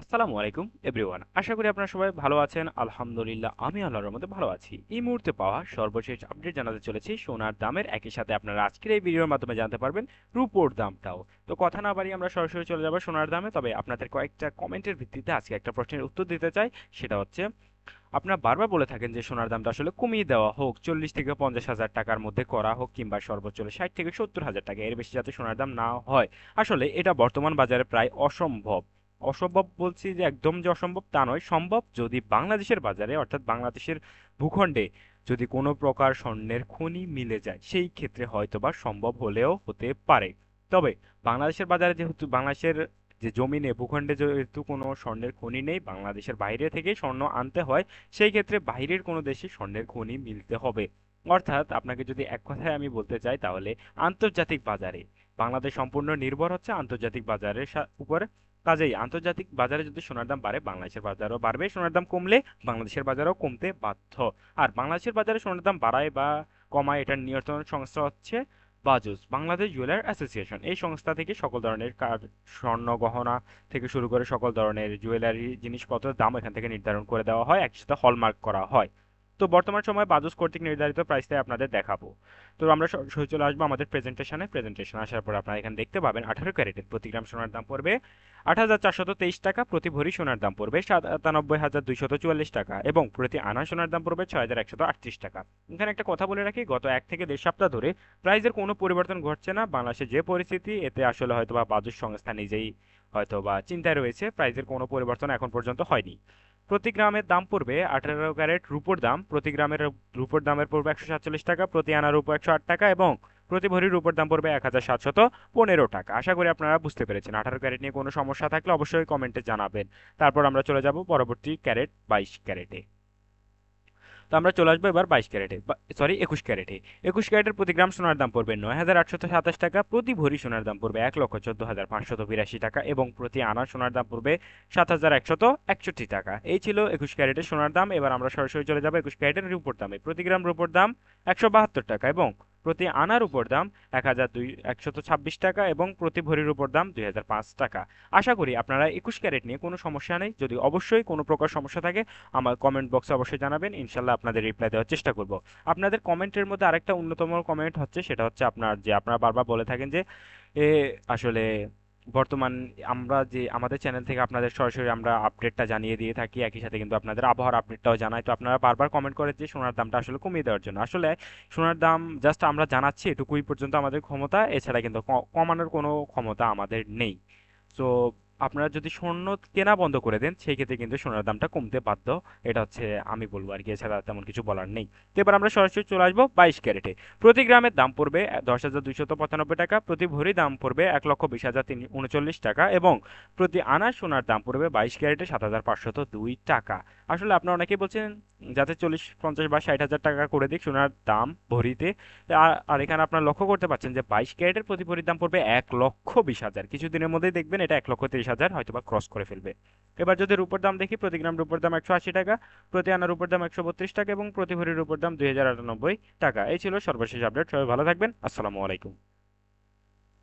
আসসালামু আলাইকুম এভরিওয়ান আশা করি আপনারা সবাই ভালো আছেন। আলহামদুলিল্লাহ, আমি আল্লাহর মধ্যে ভালো আছি। এই মুহূর্তে পাওয়া সর্বশেষ আপডেট জানাতে চলেছি সোনার দামের। একই সাথে আপনারা আজকের এই ভিডিওর মাধ্যমে জানতে পারবেন রুপোর দামটাও। তো কথা না বাড়িয়ে আমরা সরাসরি চলে যাব সোনার দামে, তবে আপনাদের কয়েকটা কমেন্টের ভিত্তিতে আজকে একটা প্রশ্নের উত্তর দিতে চাই। সেটা হচ্ছে, আপনারা বারবার বলে থাকেন যে সোনার দামটা আসলে কমিয়ে দেওয়া হোক, চল্লিশ থেকে পঞ্চাশ হাজার টাকার মধ্যে করা হোক, কিংবা সর্বোচ্চ ষাট থেকে সত্তর হাজার টাকা, এর বেশি যাতে সোনার দাম না হয়। আসলে এটা বর্তমান বাজারে প্রায় অসম্ভব। অসম্ভব বলছি যে একদম যে অসম্ভব তা নয়, সম্ভব যদি বাংলাদেশের বাজারে, অর্থাৎ বাংলাদেশের ভূখণ্ডে যদি কোনো প্রকার স্বর্ণের খনি মিলে যায়, সেই ক্ষেত্রে হয়তোবা সম্ভব হলেও হতে পারে। তবে বাংলাদেশের বাজারে যেহেতু, বাংলাদেশের যে জমিনে, ভূখণ্ডে যেহেতু কোনো স্বর্ণের খনি নেই, বাংলাদেশের বাইরে থেকে স্বর্ণ আনতে হয়, সেই ক্ষেত্রে বাইরের কোনো দেশে স্বর্ণের খনি মিলতে হবে। অর্থাৎ আপনাকে যদি এক কথায় আমি বলতে চাই, তাহলে আন্তর্জাতিক বাজারে, বাংলাদেশ সম্পূর্ণ নির্ভর হচ্ছে আন্তর্জাতিক বাজারের উপরে। কাজেই আন্তর্জাতিক বাজারে যদি সোনার দাম বাড়ে, বাংলাদেশের বাজারও বাড়বে। সোনার দাম কমলে বাংলাদেশের বাজারও কমতে বাধ্য। আর বাংলাদেশের বাজারে সোনার দাম বাড়ায় বা কমায় এটার নিয়ন্ত্রণ সংস্থা হচ্ছে বাজুস, বাংলাদেশ জুয়েলার অ্যাসোসিয়েশন। এই সংস্থা থেকে সকল ধরনের স্বর্ণ গহনা থেকে শুরু করে সকল ধরনের জুয়েলারি জিনিসপত্রের দাম এখান থেকে নির্ধারণ করে দেওয়া হয়। একসাথে হলমার্ক করা হয়। তো বর্তমান সময় বাজুস কর্তৃক নির্ধারিত প্রাইসটাই আপনাদের দেখাবো। তো আমরা সরাসরি চলে আসব আমাদের প্রেজেন্টেশনে প্রেজেন্টেশন আসার পর আপনারা এখানে দেখতে পাবেন আঠারো ক্যারেটের প্রতি গ্রাম সোনার দাম পড়বে আট হাজার তেইশ টাকা, প্রতি ভরি সোনার দাম পড়বে সাতানব্বই হাজার চুয়াল্লিশ টাকা এবং প্রতি আনা সোনার দাম পড়বে ছয় হাজার আটত্রিশ টাকা। এখানে একটা কথা বলে রাখি, গত এক থেকে দেড় সপ্তাহ ধরে প্রাইজের কোনো পরিবর্তন ঘটছে না। বাংলাদেশে যে পরিস্থিতি, এতে আসলে হয়তো বা বাজুস সংস্থা নিজেই হয়তো বা চিন্তায় রয়েছে প্রাইজের কোনো পরিবর্তন এখন পর্যন্ত হয়নি। প্রতি গ্রামের দাম পড়বে আঠারো ক্যারেট রুপোর দাম, প্রতি গ্রামের রুপোর দামের পড়বে একশো সাতচল্লিশ টাকা, প্রতি আনার রুপো একশো আট টাকা এবং প্রতি ভরির রুপোর দাম পড়বে এক হাজার সাতশত পনেরো টাকা। আশা করি আপনারা বুঝতে পেরেছেন। আঠারো ক্যারেট নিয়ে কোনো সমস্যা থাকলে অবশ্যই কমেন্টে জানাবেন। তারপর আমরা চলে যাব পরবর্তী ক্যারেট বাইশ ক্যারেটে। তো আমরা চলে আসব এবার বাইশ ক্যারেটে। সরি একুশ ক্যারেটে। একুশ ক্যারেটের প্রতি গ্রাম সোনার দাম পড়বে নয় হাজার আটশত সাতাশ টাকা, প্রতি ভরি সোনার দাম পড়বে এক লক্ষ চোদ্দ হাজার পাঁচশত বিরাশি টাকা এবং প্রতি আনা সোনার দাম পড়বে সাত হাজার একশত একষট্টি টাকা। এই ছিল একুশ ক্যারেটের সোনার দাম। এবার আমরা সরাসরি চলে যাব একুশ ক্যারেটের রুপোর দামে। প্রতি গ্রাম রুপোর দাম একশো বাহাত্তর টাকা এবং প্রতি আনার উপর দাম এক হাজার দুই, একশত ছাব্বিশ টাকা এবং প্রতি ভরির উপর দাম দুই হাজার পাঁচ টাকা। আশা করি আপনারা একুশ ক্যারেট নিয়ে কোনো সমস্যা নেই। যদি অবশ্যই কোনো প্রকার সমস্যা থাকে, আমার কমেন্ট বক্সে অবশ্যই জানাবেন। ইনশাল্লাহ আপনাদের রিপ্লাই দেওয়ার চেষ্টা করব। আপনাদের কমেন্টের মধ্যে আরেকটা অন্যতম কমেন্ট হচ্ছে, সেটা হচ্ছে আপনার যে আপনারা বারবার বলে থাকেন যে, এ, আসলে বর্তমান আমরা যে, আমাদের চ্যানেল থেকে আপনাদের সরাসরি আমরা আপডেটটা জানিয়ে দিয়ে থাকি, একই সাথে কিন্তু আপনাদের আবহাওয়ার আপডেটটাও জানাই। তো আপনারা বারবার কমেন্ট করেন যে, সোনার দামটা আসলে কমিয়ে দেওয়ার জন্য। আসলে সোনার দাম জাস্ট আমরা জানাচ্ছি, এটুকুই পর্যন্ত আমাদের ক্ষমতা। এছাড়া কিন্তু কমানোর কোনো ক্ষমতা আমাদের নেই। তো আপনারা যদি স্বর্ণ কেনা বন্ধ করে দেন, সেই ক্ষেত্রে কিন্তু সোনার দামটা কমতে বাধ্য। এটা হচ্ছে আমি বলব আর কি, এছাড়া তেমন কিছু বলার নেই। তো এবার আমরা সরাসরি চলে আসব বাইশ ক্যারেটে। প্রতি গ্রামের দাম পড়বে দশ হাজার দুইশত পঁচানব্বই টাকা, প্রতি ভরি দাম পড়বে এক লক্ষ বিশ হাজার তিন উনচল্লিশ টাকা এবং প্রতি আনা সোনার দাম পড়বে বাইশ ক্যারেটে সাত হাজার পাঁচশত দুই টাকা। আসলে আপনারা অনেকেই বলছেন যাতে চল্লিশ, পঞ্চাশ বা ষাট হাজার টাকা করে দিক সোনার দাম ভরিতে। আর এখানে আপনারা লক্ষ্য করতে পারছেন যে বাইশ ক্যারেটের প্রতি ভরির দাম পড়বে এক লক্ষ বিশ হাজার। কিছুদিনের মধ্যেই দেখবেন এটা এক লক্ষ তিরিশ হাজার হয়তো বা ক্রস করে ফেলবে। এবার যদি রূপর দাম দেখি, প্রতি গ্রাম রূপর দাম একশো আশি টাকা, প্রতি আনার উপর দাম একশো বত্রিশ টাকা এবং প্রতি ভরির রূপর দাম দুই হাজার আটানব্বই টাকা। এই ছিল সর্বশেষ আপডেট সবাই ভালো থাকবেন। আসসালামু আলাইকুম।